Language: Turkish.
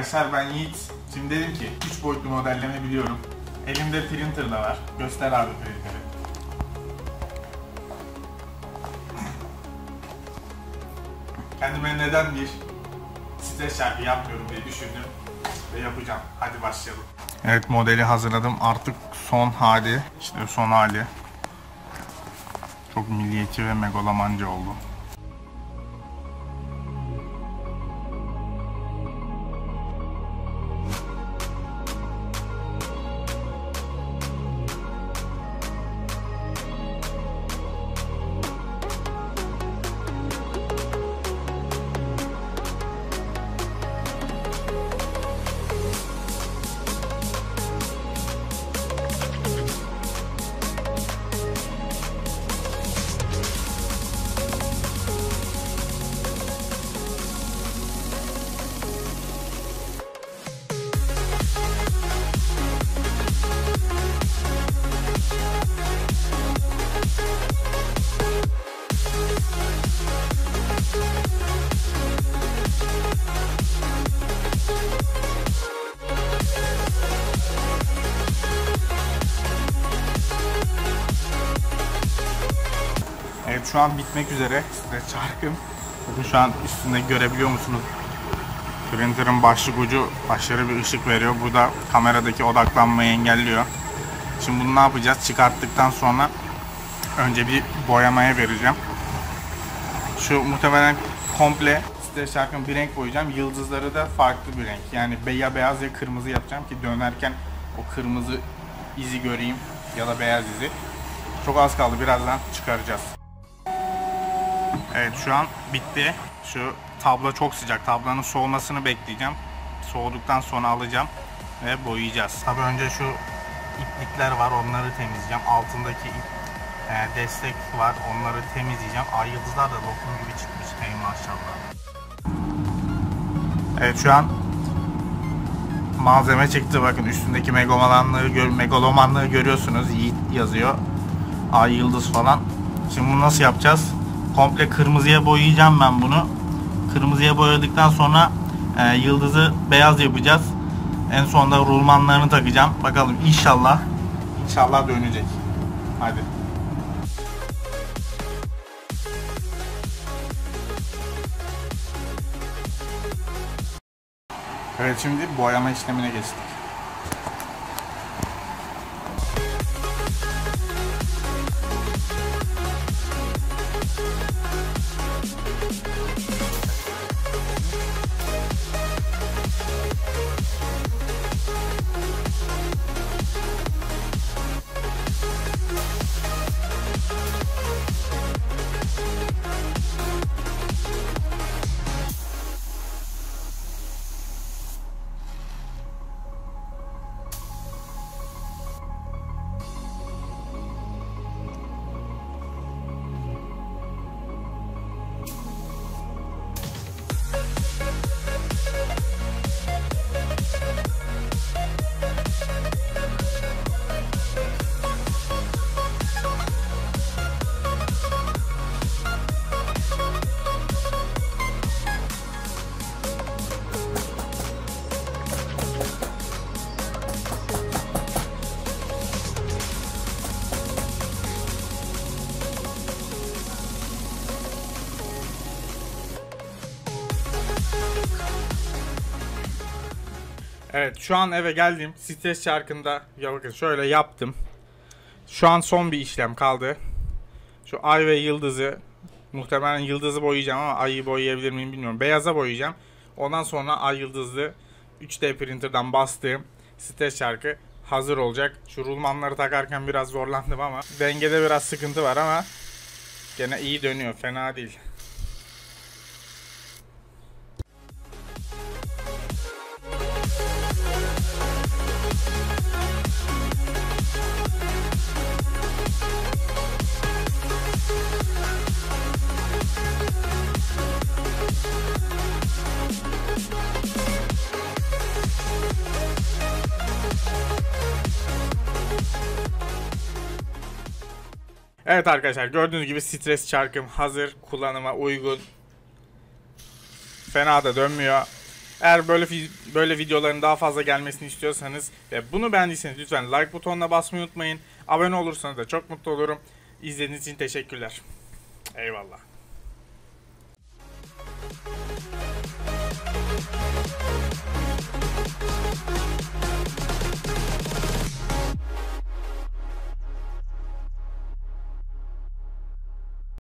Arkadaşlar ben Yiğit. Şimdi dedim ki 3 boyutlu modelleme biliyorum. Elimde printer da var. Göster abi printeri. Kendime neden bir stres şarkı yapmıyorum diye düşündüm ve yapacağım. Hadi başlayalım. Evet modeli hazırladım. Artık son hali. İşte son hali. Çok milliyetçi ve megalomancı oldu. Evet şu an bitmek üzere. Size çarkım. Bakın şu an üstünde görebiliyor musunuz? Printer'ın başlık ucu aşırı bir ışık veriyor. Bu da kameradaki odaklanmayı engelliyor. Şimdi bunu ne yapacağız? Çıkarttıktan sonra önce bir boyamaya vereceğim. Şu muhtemelen komple size şarkın bir renk boyayacağım. Yıldızları da farklı bir renk. Yani ya beyaz ya kırmızı yapacağım ki dönerken o kırmızı izi göreyim ya da beyaz izi. Çok az kaldı. Birazdan çıkaracağız. Evet şu an bitti. Şu tablo çok sıcak. Tablonun soğumasını bekleyeceğim. Soğuduktan sonra alacağım ve boyayacağız. Tabii önce şu iplikler var. Onları temizleyeceğim. Altındaki ip, e, destek var. Onları temizleyeceğim. Ay yıldızlar da lokum gibi çıkmış. Ey maşallah. Evet şu an malzeme çıktı. Bakın üstündeki megalomanlığı, gör, megalomanlığı görüyorsunuz. Yiğit yazıyor. Ay yıldız falan. Şimdi bunu nasıl yapacağız? Komple kırmızıya boyayacağım ben bunu. Kırmızıya boyadıktan sonra e, yıldızı beyaz yapacağız. En sonunda rulmanlarını takacağım. Bakalım inşallah inşallah dönecek. Hadi. Evet şimdi boyama işlemine geçtik. Evet şu an eve geldim. Stres çarkında ya bakın şöyle yaptım. Şu an son bir işlem kaldı. Şu ay ve yıldızı muhtemelen yıldızı boyayacağım ama ayı boyayabilir miyim bilmiyorum. Beyaza boyayacağım. Ondan sonra ay yıldızlı 3D printer'dan bastığım stres çarkı hazır olacak. Şu rulmanları takarken biraz zorlandım ama dengede biraz sıkıntı var ama gene iyi dönüyor. Fena değil. Evet arkadaşlar gördüğünüz gibi stres çarkım hazır kullanıma uygun. Fena da dönmüyor. Eğer böyle böyle videoların daha fazla gelmesini istiyorsanız ve bunu beğendiyseniz lütfen like butonuna basmayı unutmayın. Abone olursanız da çok mutlu olurum. İzlediğiniz için teşekkürler. Eyvallah.